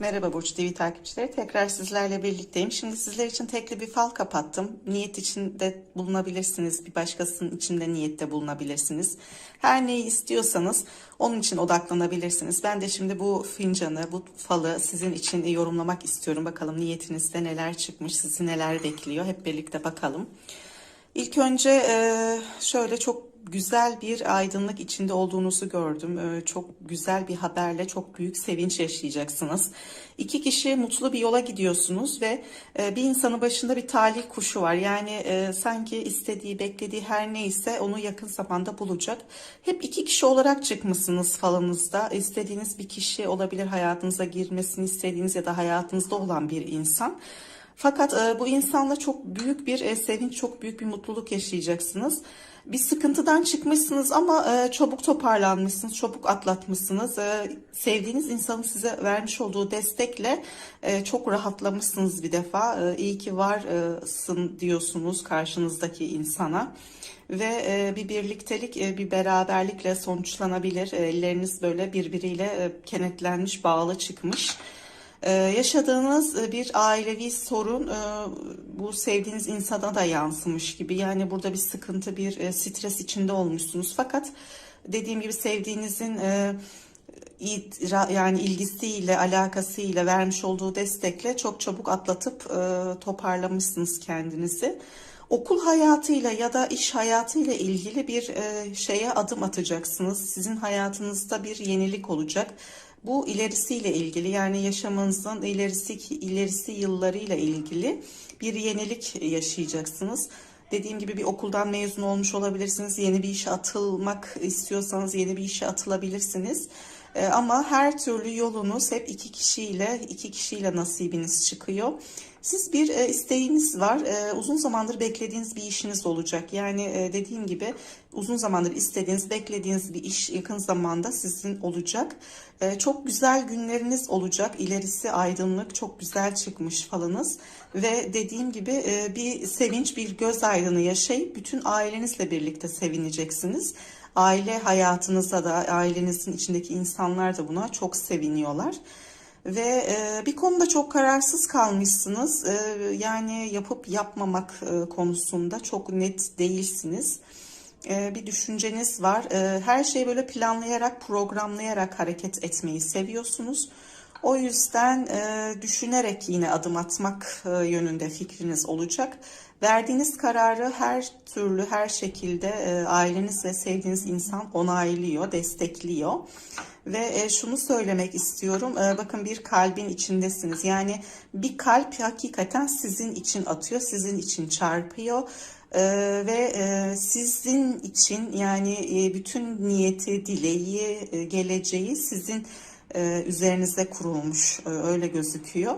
Merhaba Burç TV takipçileri. Tekrar sizlerle birlikteyim. Şimdi sizler için tekli bir fal kapattım. Niyet içinde bulunabilirsiniz. Bir başkasının içinde niyette bulunabilirsiniz. Her neyi istiyorsanız onun için odaklanabilirsiniz. Ben de şimdi bu fincanı, bu falı sizin için yorumlamak istiyorum. Bakalım niyetinizde neler çıkmış, sizi neler bekliyor. Hep birlikte bakalım. İlk önce e, şöyle çok güzel bir aydınlık içinde olduğunuzu gördüm. E, Çok güzel bir haberle çok büyük sevinç yaşayacaksınız. İki kişi mutlu bir yola gidiyorsunuz ve e, bir insanın başında bir talih kuşu var. Yani sanki istediği, beklediği her neyse onu yakın zamanda bulacak. Hep iki kişi olarak çıkmışsınız falınızda. İstediğiniz bir kişi olabilir hayatınıza girmesini istediğiniz ya da hayatınızda olan bir insan. Fakat e, bu insanla çok büyük bir e, sevinç, çok büyük bir mutluluk yaşayacaksınız. Bir sıkıntıdan çıkmışsınız ama e, çabuk toparlanmışsınız, çabuk atlatmışsınız. Sevdiğiniz insanın size vermiş olduğu destekle çok rahatlamışsınız bir defa. E, iyi ki varsın diyorsunuz karşınızdaki insana. Ve bir birliktelik, bir beraberlikle sonuçlanabilir. Elleriniz böyle birbiriyle kenetlenmiş, bağlı çıkmış. Ee, yaşadığınız e, bir ailevi sorun e, bu sevdiğiniz insana da yansımış gibi. Yani burada bir sıkıntı, bir e, stres içinde olmuşsunuz. Fakat dediğim gibi sevdiğinizin yani ilgisiyle, alakasıyla vermiş olduğu destekle çok çabuk atlatıp toparlamışsınız kendinizi. Okul hayatıyla ya da iş hayatıyla ilgili bir şeye adım atacaksınız. Sizin hayatınızda bir yenilik olacak. Bu ilerisiyle ilgili yani yaşamınızın ilerisi ilerisi yıllarıyla ilgili bir yenilik yaşayacaksınız. Dediğim gibi bir okuldan mezun olmuş olabilirsiniz. Yeni bir işe atılmak istiyorsanız yeni bir işe atılabilirsiniz. Ee, ama her türlü yolunuz hep iki kişiyle, iki kişiyle nasibiniz çıkıyor. Siz bir e, isteğiniz var. E, uzun zamandır beklediğiniz bir işiniz olacak. Yani e, dediğim gibi uzun zamandır istediğiniz, beklediğiniz bir iş yakın zamanda sizin olacak. E, çok güzel günleriniz olacak. İlerisi aydınlık, çok güzel çıkmış falınız. Ve dediğim gibi e, bir sevinç, bir göz aydını yaşayıp bütün ailenizle birlikte sevineceksiniz. Aile hayatınızda da ailenizin içindeki insanlar da buna çok seviniyorlar. Ve e, bir konuda çok kararsız kalmışsınız. E, yani yapıp yapmamak e, konusunda çok net değilsiniz. E, bir düşünceniz var. E, her şeyi böyle planlayarak, programlayarak hareket etmeyi seviyorsunuz. O yüzden e, düşünerek yine adım atmak e, yönünde fikriniz olacak. Verdiğiniz kararı her türlü, her şekilde e, aileniz ve sevdiğiniz insan onaylıyor, destekliyor. Ve e, şunu söylemek istiyorum. E, bakın bir kalbin içindesiniz. Yani bir kalp hakikaten sizin için atıyor, sizin için çarpıyor. E, ve e, sizin için yani e, bütün niyeti, dileği, e, geleceği sizin e, üzerinize kurulmuş. E, öyle gözüküyor.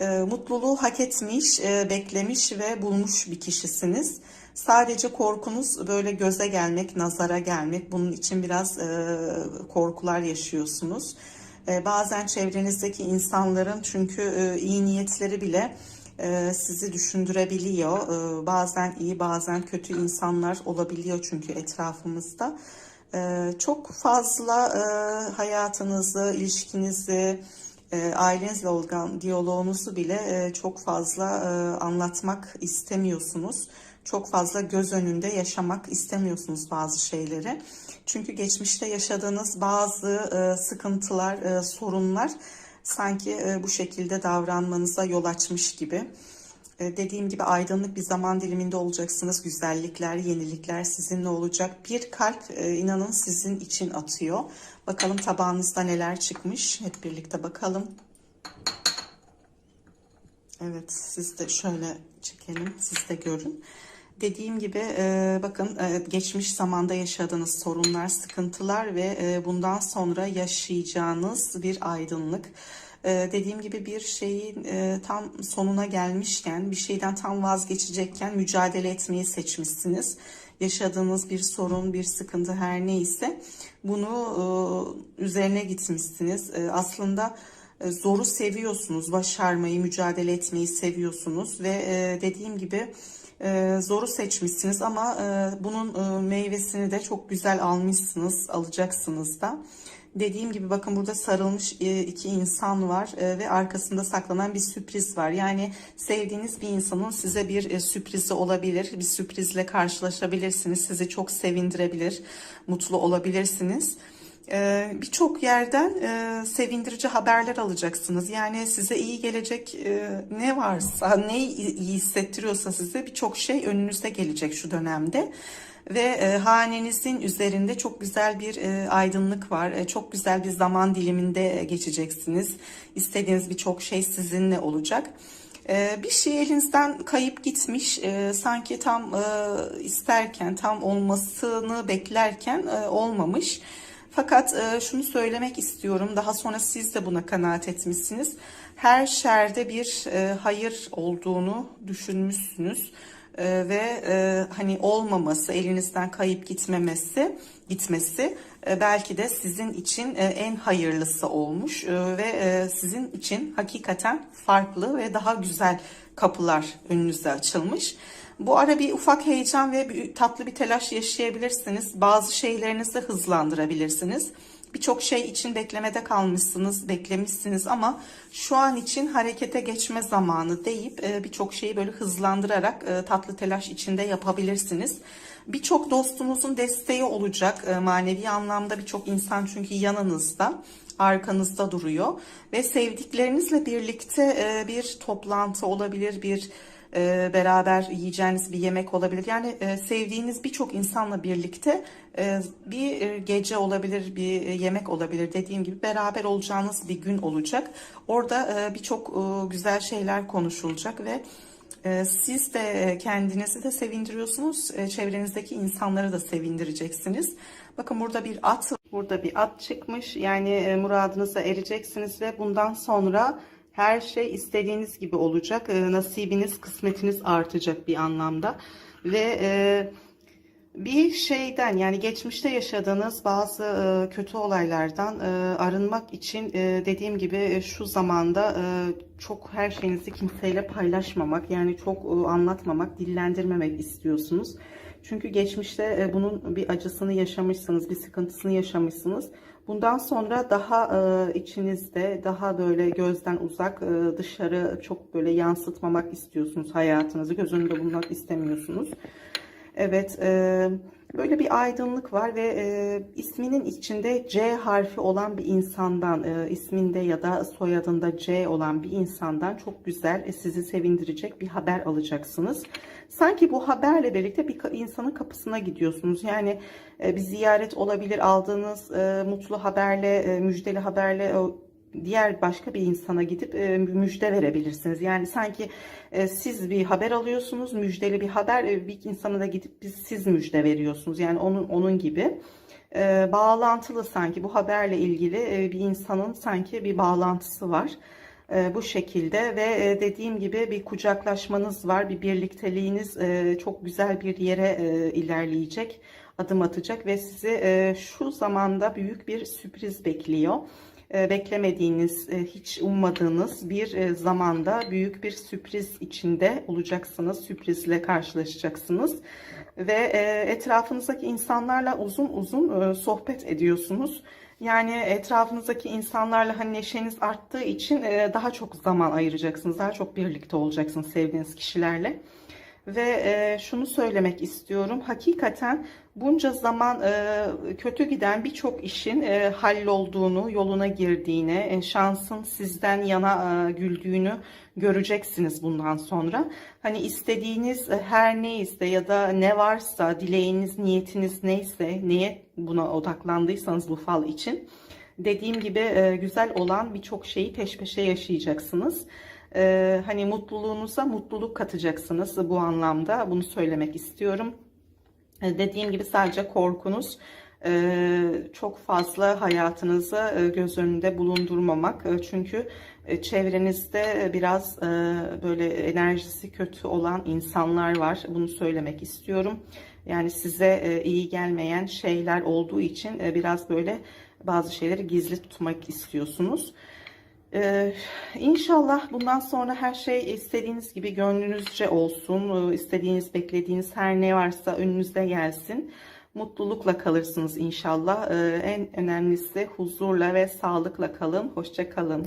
E, mutluluğu hak etmiş, e, beklemiş ve bulmuş bir kişisiniz. Sadece korkunuz böyle göze gelmek, nazara gelmek. Bunun için biraz e, korkular yaşıyorsunuz. E, bazen çevrenizdeki insanların çünkü e, iyi niyetleri bile e, sizi düşündürebiliyor. E, bazen iyi, bazen kötü insanlar olabiliyor çünkü etrafımızda. E, çok fazla e, hayatınızı, ilişkinizi, e, ailenizle olan diyaloğunuzu bile e, çok fazla anlatmak istemiyorsunuz. Çok fazla göz önünde yaşamak istemiyorsunuz bazı şeyleri. Çünkü geçmişte yaşadığınız bazı sıkıntılar, sorunlar sanki bu şekilde davranmanıza yol açmış gibi. E, Dediğim gibi aydınlık bir zaman diliminde olacaksınız. Güzellikler, yenilikler sizinle olacak. Bir kalp e, inanın sizin için atıyor. Bakalım tabağınızda neler çıkmış. Hep birlikte bakalım. Evet, siz de şöyle çekelim, siz de görün. Dediğim gibi e, bakın geçmiş zamanda yaşadığınız sorunlar, sıkıntılar ve bundan sonra yaşayacağınız bir aydınlık. E, dediğim gibi bir şeyin e, tam sonuna gelmişken, bir şeyden tam vazgeçecekken mücadele etmeyi seçmişsiniz. Yaşadığınız bir sorun, bir sıkıntı her neyse bunu e, üzerine gitmişsiniz. E, aslında zoru seviyorsunuz, başarmayı, mücadele etmeyi seviyorsunuz ve dediğim gibi zoru seçmişsiniz ama bunun meyvesini de çok güzel almışsınız, alacaksınız da. Dediğim gibi bakın burada sarılmış e, iki insan var e, ve arkasında saklanan bir sürpriz var. Yani sevdiğiniz bir insanın size bir e, sürprizi olabilir. Bir sürprizle karşılaşabilirsiniz. Sizi çok sevindirebilir, mutlu olabilirsiniz. Birçok yerden sevindirici haberler alacaksınız. Yani size iyi gelecek ne varsa, ne iyi hissettiriyorsa size birçok şey önünüze gelecek şu dönemde. Ve e, hanenizin üzerinde çok güzel bir e, aydınlık var. E, çok güzel bir zaman diliminde geçeceksiniz. İstediğiniz birçok şey sizinle olacak. E, bir şey elinizden kayıp gitmiş. E, sanki tam e, isterken, tam olmasını beklerken e, olmamış. Fakat e, şunu söylemek istiyorum. Daha sonra siz de buna kanaat etmişsiniz. Her şerde bir e, hayır olduğunu düşünmüşsünüz. E, ve e, hani olmaması, elinizden kayıp gitmemesi, gitmesi e, belki de sizin için e, en hayırlısı olmuş E, ve sizin için hakikaten farklı ve daha güzel kapılar önünüze açılmış. Bu ara bir ufak heyecan ve bir, tatlı bir telaş yaşayabilirsiniz. Bazı şeylerinizi hızlandırabilirsiniz. Birçok şey için beklemede kalmışsınız, beklemişsiniz ama şu an için harekete geçme zamanı deyip e, birçok şeyi böyle hızlandırarak e, tatlı telaş içinde yapabilirsiniz. Birçok dostunuzun desteği olacak e, manevi anlamda birçok insan çünkü yanınızda arkanızda duruyor ve sevdiklerinizle birlikte bir toplantı olabilir, bir e, beraber yiyeceğiniz bir yemek olabilir. Yani e, sevdiğiniz birçok insanla birlikte e, bir e, gece olabilir, bir e, yemek olabilir. Dediğim gibi beraber olacağınız bir gün olacak. Orada e, birçok e, güzel şeyler konuşulacak ve e, siz de kendinizi de sevindiriyorsunuz, e, çevrenizdeki insanları da sevindireceksiniz. Bakın burada bir at, burada bir at çıkmış. Yani e, muradınıza ereceksiniz ve bundan sonra her şey istediğiniz gibi olacak. E, nasibiniz, kısmetiniz artacak bir anlamda. Ve e, bir şeyden yani geçmişte yaşadığınız bazı e, kötü olaylardan e, arınmak için e, dediğim gibi şu zamanda çok her şeyinizi kimseyle paylaşmamak yani çok anlatmamak, dillendirmemek istiyorsunuz. Çünkü geçmişte bunun bir acısını yaşamışsınız, bir sıkıntısını yaşamışsınız. Bundan sonra daha içinizde, daha böyle gözden uzak, dışarı çok böyle yansıtmamak istiyorsunuz hayatınızı, göz önünde bulmak istemiyorsunuz. Evet, e, böyle bir aydınlık var ve e, isminin içinde C harfi olan bir insandan, e, isminde ya da soyadında C olan bir insandan çok güzel, e, sizi sevindirecek bir haber alacaksınız. Sanki bu haberle birlikte bir insanın kapısına gidiyorsunuz. Yani e, bir ziyaret olabilir, aldığınız e, mutlu haberle, e, müjdeli haberle o diğer başka bir insana gidip e, müjde verebilirsiniz. Yani sanki e, siz bir haber alıyorsunuz, müjdeli bir haber, e, bir insana da gidip biz siz müjde veriyorsunuz. Yani onun onun gibi e, bağlantılı sanki bu haberle ilgili e, bir insanın sanki bir bağlantısı var. E, bu şekilde ve e, dediğim gibi bir kucaklaşmanız var, bir birlikteliğiniz e, çok güzel bir yere e, ilerleyecek, adım atacak ve sizi e, şu zamanda büyük bir sürpriz bekliyor. E, beklemediğiniz, e, hiç ummadığınız bir e, zamanda büyük bir sürpriz içinde olacaksınız. Sürprizle karşılaşacaksınız. Ve etrafınızdaki insanlarla uzun uzun sohbet ediyorsunuz. Yani etrafınızdaki insanlarla hani neşeniz arttığı için daha çok zaman ayıracaksınız. Daha çok birlikte olacaksınız sevdiğiniz kişilerle. Ve e, şunu söylemek istiyorum. Hakikaten bunca zaman e, kötü giden birçok işin e, hallolduğunu, yoluna girdiğini, e, şansın sizden yana e, güldüğünü göreceksiniz bundan sonra. Hani istediğiniz e, her neyse ya da ne varsa, dileğiniz, niyetiniz neyse, neye buna odaklandıysanız bu fal için dediğim gibi e, güzel olan birçok şeyi peş peşe yaşayacaksınız e, hani mutluluğunuza mutluluk katacaksınız bu anlamda. Bunu söylemek istiyorum. E, dediğim gibi sadece korkunuz e, çok fazla hayatınızı e, göz önünde bulundurmamak. E, çünkü e, çevrenizde biraz e, böyle enerjisi kötü olan insanlar var. Bunu söylemek istiyorum. Yani size iyi gelmeyen şeyler olduğu için biraz böyle bazı şeyleri gizli tutmak istiyorsunuz. Ee, inşallah bundan sonra her şey istediğiniz gibi gönlünüzce olsun. Ee, istediğiniz, beklediğiniz her ne varsa önünüze gelsin. mutlulukla kalırsınız inşallah. Ee, en önemlisi huzurla ve sağlıkla kalın. Hoşça kalın.